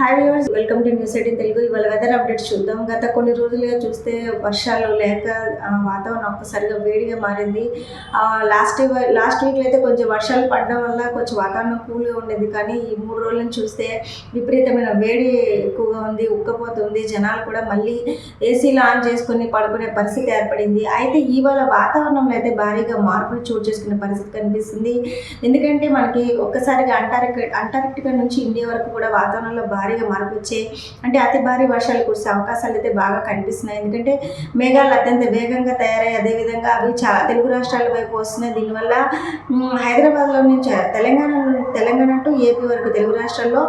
Hi viewers welcome to news eighteen Telugu ఇవాళ weather updates చూద్దాం. గత కొన్ని రోజులుగా చూస్తే వర్షాలు లేక వాతావరణం ఒక్కసారిగా వేడిగా మారింది. లాస్ట్ లాస్ట్ వీక్లో అయితే కొంచెం వర్షాలు పడడం వల్ల కొంచెం వాతావరణం కూల్గా ఉండేది. కానీ ఈ మూడు రోజులను చూస్తే విపరీతమైన వేడి ఎక్కువగా ఉంది ఉక్కపోతుంది. జనాలు కూడా మళ్ళీ ఏసీలు ఆన్ చేసుకుని పడుకునే పరిస్థితి ఏర్పడింది. అయితే ఇవాళ వాతావరణంలో అయితే భారీగా మార్పులు చోటు చేసుకునే పరిస్థితి కనిపిస్తుంది. ఎందుకంటే మనకి ఒక్కసారిగా అంటార్క్ అంటార్క్టికా నుంచి ఇండియా వరకు కూడా వాతావరణంలో భారీ భారీగా మార్పు వచ్చే అంటే అతి భారీ వర్షాలు కురిసే అవకాశాలు అయితే బాగా కనిపిస్తున్నాయి. ఎందుకంటే మేఘాలు అత్యంత వేగంగా తయారై అదేవిధంగా అవి చాలా తెలుగు రాష్ట్రాల వైపు వస్తున్నాయి. దీనివల్ల హైదరాబాద్లో నుంచి తెలంగాణ తెలంగాణ టు ఏపీ వరకు తెలుగు రాష్ట్రాల్లో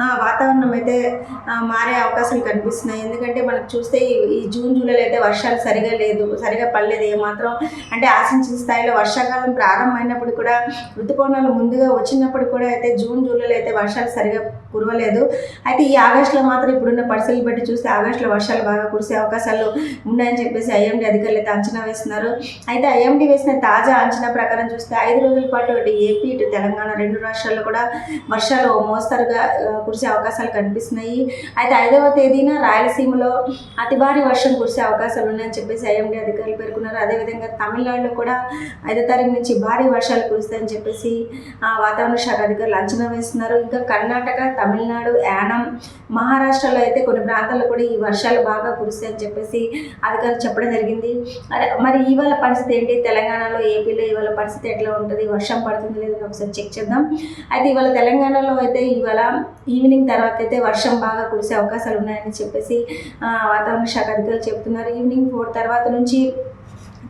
వాతావరణం అయితే మారే అవకాశాలు కనిపిస్తున్నాయి. ఎందుకంటే మనకు చూస్తే ఈ- ఈ జూన్ జూలైలో అయితే వర్షాలు సరిగా లేదు సరిగా పడలేదు. ఏమాత్రం అంటే ఆశించిన స్థాయిలో వర్షాకాలం ప్రారంభమైనప్పుడు కూడా ఋతుపవనాలు ముందుగా వచ్చినప్పుడు కూడా అయితే జూన్ జూలైలో అయితే వర్షాలు సరిగా కురవలేదు. అయితే ఈ ఆగస్టులో మాత్రం ఇప్పుడున్న పరిస్థితులు బట్టి చూస్తే ఆగస్టులో వర్షాలు బాగా కురిసే అవకాశాలు ఉన్నాయని చెప్పేసి ఐఎండి అధికారులు అయితే అంచనా వేస్తున్నారు. అయితే ఐఎండి వేసిన తాజా అంచనా ప్రకారం చూస్తే ఐదు రోజుల పాటు అటు ఏపీ ఇటు తెలంగాణ రెండు రాష్ట్రాల్లో కూడా వర్షాలు మోస్తరుగా కురిసే అవకాశాలు కనిపిస్తున్నాయి. అయితే ఐదవ తేదీన రాయలసీమలో అతి భారీ వర్షం కురిసే అవకాశాలు ఉన్నాయని చెప్పేసి ఐఎండి అధికారులు పేర్కొన్నారు. అదేవిధంగా తమిళనాడులో కూడా ఐదో తారీఖు నుంచి భారీ వర్షాలు కురుస్తాయని చెప్పేసి ఆ, వాతావరణ శాఖ అధికారులు అంచనా వేస్తున్నారు. ఇంకా కర్ణాటక తమిళనాడు యానా మహారాష్ట్రలో అయితే కొన్ని ప్రాంతాల్లో కూడా ఈ వర్షాలు బాగా కురుస్తాయని చెప్పేసి అధికారులు చెప్పడం జరిగింది. మరి ఇవాళ పరిస్థితి ఏంటి? తెలంగాణలో ఏపీలో ఇవాళ పరిస్థితి ఎట్లా ఉంటుంది? వర్షం పడుతుంది లేదని ఒకసారి చెక్ చేద్దాం. అయితే ఇవాళ తెలంగాణలో అయితే ఇవాళ ఈవినింగ్ తర్వాత అయితే వర్షం బాగా కురిసే అవకాశాలు ఉన్నాయని చెప్పేసి వాతావరణ శాఖ అధికారులు చెప్తున్నారు. ఈవినింగ్ ఫోర్ తర్వాత నుంచి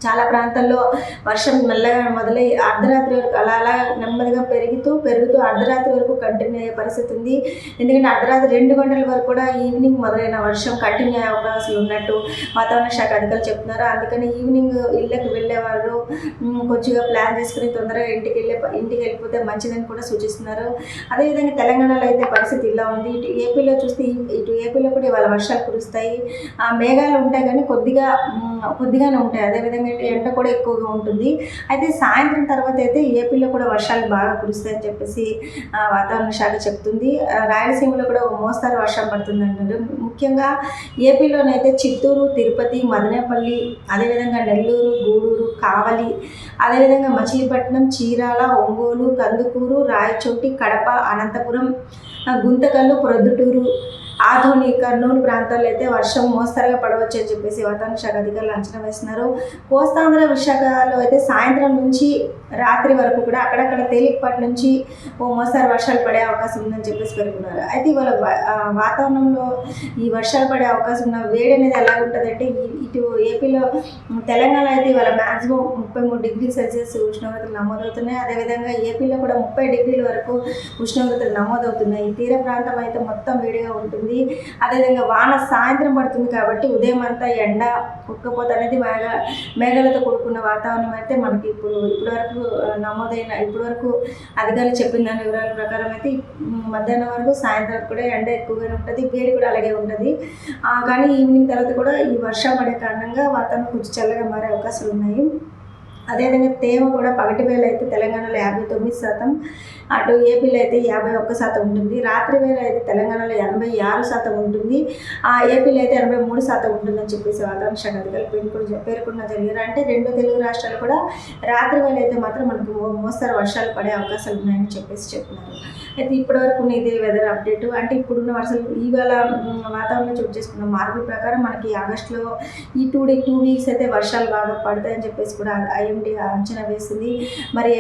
చాలా ప్రాంతాల్లో వర్షం మెల్లగా మొదలై అర్ధరాత్రి వరకు అలా అలా నెమ్మదిగా పెరుగుతూ పెరుగుతూ అర్ధరాత్రి వరకు కంటిన్యూ అయ్యే పరిస్థితి ఉంది. ఎందుకంటే అర్ధరాత్రి రెండు గంటల వరకు కూడా ఈవినింగ్ మొదలైన వర్షం కంటిన్యూ అయ్యే అవకాశాలు ఉన్నట్టు వాతావరణ శాఖ అధికారులు చెప్తున్నారు. అందుకని ఈవినింగ్ ఇళ్ళకి వెళ్ళేవారు కొద్దిగా కొంచెంగా ప్లాన్ చేసుకుని తొందరగా ఇంటికి వెళ్ళే ఇంటికి వెళ్ళిపోతే మంచిదని కూడా సూచిస్తున్నారు. అదేవిధంగా తెలంగాణలో అయితే పరిస్థితి ఇలా ఉంది. ఇటు ఏపీలో చూస్తే ఇటు ఏపీలో కూడా ఇవాళ వర్షాలు కురుస్తాయి. ఆ మేఘాలు ఉంటాయి కానీ కొద్దిగా కొద్దిగానే ఉంటాయి. అదేవిధంగా ఎండ కూడా ఎక్కువగా ఉంటుంది. అయితే సాయంత్రం తర్వాత అయితే ఏపీలో కూడా వర్షాలు బాగా కురుస్తాయని చెప్పేసి వాతావరణ శాఖ చెప్తుంది. రాయలసీమలో కూడా మోస్తారు వర్షం పడుతుంది అంటారు ముఖ్యంగా ఏపీలోనైతే చిత్తూరు తిరుపతి మదనపల్లి అదేవిధంగా నెల్లూరు గూడూరు కావలి అదేవిధంగా మచిలీపట్నం చీరాల ఒంగోలు కందుకూరు రాయచోటి కడప అనంతపురం గుంతకల్లు ప్రొద్దుటూరు ఆధోని కర్నూలు ప్రాంతాల్లో అయితే వర్షం మోస్తరుగా పడవచ్చు అని చెప్పేసి వాతావరణ శాఖ అధికారులు అంచనా వేస్తున్నారు. కోస్తాంధ్ర విశాఖలో అయితే సాయంత్రం నుంచి రాత్రి వరకు కూడా అక్కడక్కడ తేలికపాటి నుంచి ఓ మోసారి వర్షాలు పడే అవకాశం ఉందని చెప్పేసి పేర్కొన్నారు. అయితే ఇవాళ వాతావరణంలో ఈ వర్షాలు పడే అవకాశం ఉన్న వేడి అనేది ఎలా ఉంటుందంటే ఇటు ఏపీలో తెలంగాణ అయితే ఇవాళ మ్యాక్సిమం ముప్పై మూడు డిగ్రీ సెల్సియస్ ఉష్ణోగ్రతలు నమోదవుతున్నాయి. అదేవిధంగా ఏపీలో కూడా ముప్పై డిగ్రీల వరకు ఉష్ణోగ్రతలు నమోదవుతున్నాయి. ఈ తీర ప్రాంతం అయితే మొత్తం వేడిగా ఉంటుంది. అదేవిధంగా వాన సాయంత్రం పడుతుంది కాబట్టి ఉదయం అంతా ఎండ ఉక్కపోత అనేది మేఘ మేఘాలతో కూడుకున్న వాతావరణం అయితే మనకి ఇప్పుడు ఇప్పటివరకు వరకు నమోదైన ఇప్పటి వరకు అధికారులు చెప్పిన దాని వివరాల ప్రకారం అయితే మధ్యాహ్నం వరకు సాయంత్రం కూడా ఎండ ఎక్కువగానే ఉంటుంది వేడి కూడా అలాగే ఉంటుంది. కానీ ఈవినింగ్ తర్వాత కూడా ఈ వర్షం పడే కారణంగా వాతావరణం కొంచెం చల్లగా మారే అవకాశాలు ఉన్నాయి. అదేవిధంగా తేమ కూడా పగటి వేళ అయితే తెలంగాణలో యాభై తొమ్మిది శాతం అటు ఏపీలో అయితే యాభై ఒక్క శాతం ఉంటుంది. రాత్రి వేళ అయితే తెలంగాణలో ఎనభై ఆరు శాతం ఉంటుంది. ఆ ఏపీలో అయితే ఎనభై మూడు శాతం ఉంటుందని చెప్పేసి వాతావరణ శాఖ అధికారులు పేర్కొన్న పేర్కొన్న జరిగారు అంటే రెండు తెలుగు రాష్ట్రాలు కూడా రాత్రి వేళ అయితే మాత్రం మనకు మో- మోస్తరు వర్షాలు పడే అవకాశాలు ఉన్నాయని చెప్పేసి చెప్తున్నారు అయితే ఇప్పటివరకు ఉన్న ఇదే వెదర్ అప్డేట్ అంటే ఇప్పుడున్న వర్షాలు ఇవాళ వాతావరణం వాతావరణంలో చోటు చేసుకున్న మార్పుల ప్రకారం మనకి ఆగస్టులో ఈ టూ డే టూ వీక్స్ అయితే వర్షాలు బాగా పడతాయని చెప్పేసి కూడా ఐఎండి అంచనా వేసింది. మరి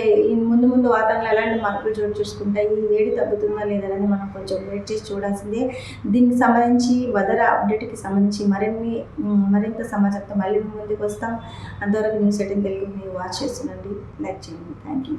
ముందు ముందు వాతావరణంలో ఎలాంటి మార్పులు చోటు చూసుకుంటాయి? ఈ వేడి తగ్గుతుందా లేదా మనం కొంచెం వెయిట్ చేసి చూడాల్సిందే. దీనికి సంబంధించి వెదర్ అప్డేట్కి సంబంధించి మరిన్ని మరింత సమాచారంతో మళ్ళీ ముందుకు వస్తాం. అంతవరకు న్యూస్ ఎయిటీన్ తెలుగు మీరు వాచ్ చేస్తుండండి లైక్ చేయండి. Thank you